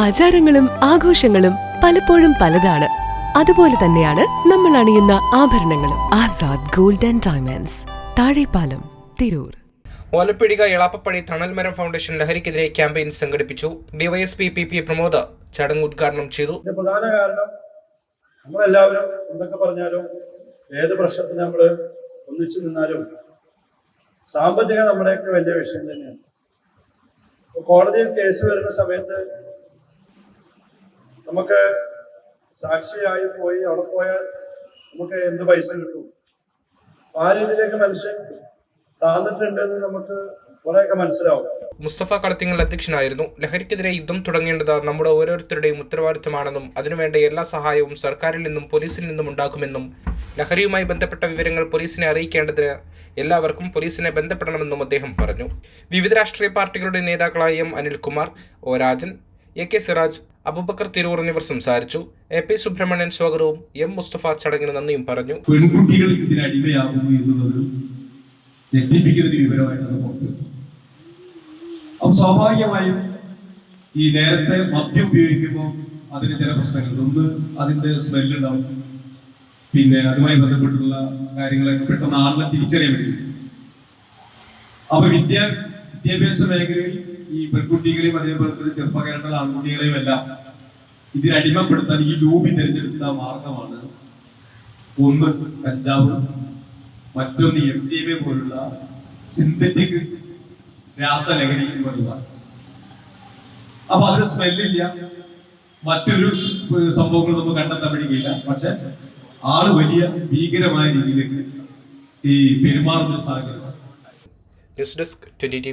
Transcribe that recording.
ആചാരങ്ങളും ആഘോഷങ്ങളും പലപ്പോഴും പലതാണ്. അതുപോലെ തന്നെയാണ് നമ്മൾ അണിയുന്ന ആഭരണങ്ങളും. Azad gold and diamonds Thazhepalam Tirur. Olappidika Ilappappadi Thanalmaram foundation ലഹരിക്കെതിരെ ക്യാമ്പയിൻ സംഘടിപ്പിച്ചു. ഡിവൈഎസ്പി പി പി പ്രമോദ് ചടങ്ങ് ഉദ്ഘാടനം ചെയ്തു. ഇതിന്റെ പ്രധാന കാരണം നമ്മളെല്ലാവരും എന്തൊക്കെ പറഞ്ഞാലും ഏത് പ്രശ്നത്തിന് നമ്മൾ ഒന്നിച്ചു നിന്നാലും സാമ്പത്തികം നമ്മുടെയൊക്കെ വലിയ വിഷയം തന്നെയാണ്. കോടതിയിൽ കേസ് വരുന്ന സമയത്ത് നമുക്ക് സാക്ഷിയായി പോയി അവിടെ പോയാൽ നമുക്ക് എന്ത് പൈസ കിട്ടും? ആ രീതിയിലേക്ക് മനുഷ്യൻ താന്നിട്ടുണ്ടെന്ന് നമുക്ക് കുറെയൊക്കെ മനസ്സിലാവും. മുസ്തഫ കളത്തിങ്ങൽ അധ്യക്ഷനായിരുന്നു. ലഹരിക്കെതിരെ യുദ്ധം തുടങ്ങേണ്ടത് നമ്മുടെ ഓരോരുത്തരുടെയും ഉത്തരവാദിത്തമാണെന്നും അതിനുവേണ്ട എല്ലാ സഹായവും സർക്കാരിൽ നിന്നും പോലീസിൽ നിന്നും ഉണ്ടാകുമെന്നും ലഹരിയുമായി ബന്ധപ്പെട്ട വിവരങ്ങൾ പോലീസിനെ അറിയിക്കേണ്ടതിന് എല്ലാവർക്കും പോലീസിനെ ബന്ധപ്പെടണമെന്നും അദ്ദേഹം പറഞ്ഞു. വിവിധ രാഷ്ട്രീയ പാർട്ടികളുടെ നേതാക്കളായ M Anilkumar O Rajan A K Siraj Abubakar Tirur എന്നിവർ സംസാരിച്ചു. എ പി സുബ്രഹ്മണ്യൻ സ്വാഗതവും. എം മുസ്തഫ ചടങ്ങിന് നന്ദിയും പറഞ്ഞു. പെൺകുട്ടികൾ ഇതിന് അടിമയാകുന്നു എന്നുള്ളത് ഞെട്ടിപ്പിക്കുന്ന ഒരു വിവരമായിട്ടാണ് പുറത്തു വരുന്നത്. അപ്പൊ സ്വാഭാവികമായും ഈ നേരത്തെ മദ്യം ഉപയോഗിക്കുമ്പോൾ അതിന് ചില പ്രശ്നങ്ങൾ ഒന്ന് അതിന്റെ സ്മെല്ലുണ്ടാവും. പിന്നെ അതുമായി ബന്ധപ്പെട്ടുള്ള കാര്യങ്ങളൊക്കെ പെട്ടെന്ന് ആളിനെ തിരിച്ചറിയാൻ വേണ്ടി അപ്പൊ വിദ്യാ വിദ്യാഭ്യാസ മേഖലയിൽ ഈ പെൺകുട്ടികളെയും അതേപോലെ തന്നെ ചെറുപ്പക്കാരുടെ ആൺകുട്ടികളെയും എല്ലാം ഇതിനടിമപ്പെടുത്താൻ ഈ ലോബി തിരഞ്ഞെടുത്ത മാർഗമാണ് ഒന്ന് കഞ്ചാവ് മറ്റൊന്ന് എം ഡി എം പോലുള്ള സിന്തറ്റിക് രാസലഹരി എന്നുള്ളതാണ്. അപ്പൊ അതിന് സ്മെല്ലില്ല മറ്റൊരു സംഭവങ്ങൾ നമുക്ക് കണ്ടെത്താൻ പഠിക്കില്ല പക്ഷെ ആൾ വലിയ ഭീകരമായ രീതിയിലേക്ക് ഈ പെരുമാറുന്ന സാഹചര്യം ന്യൂസ് ഡെസ്ക് ട്വന്റി ടി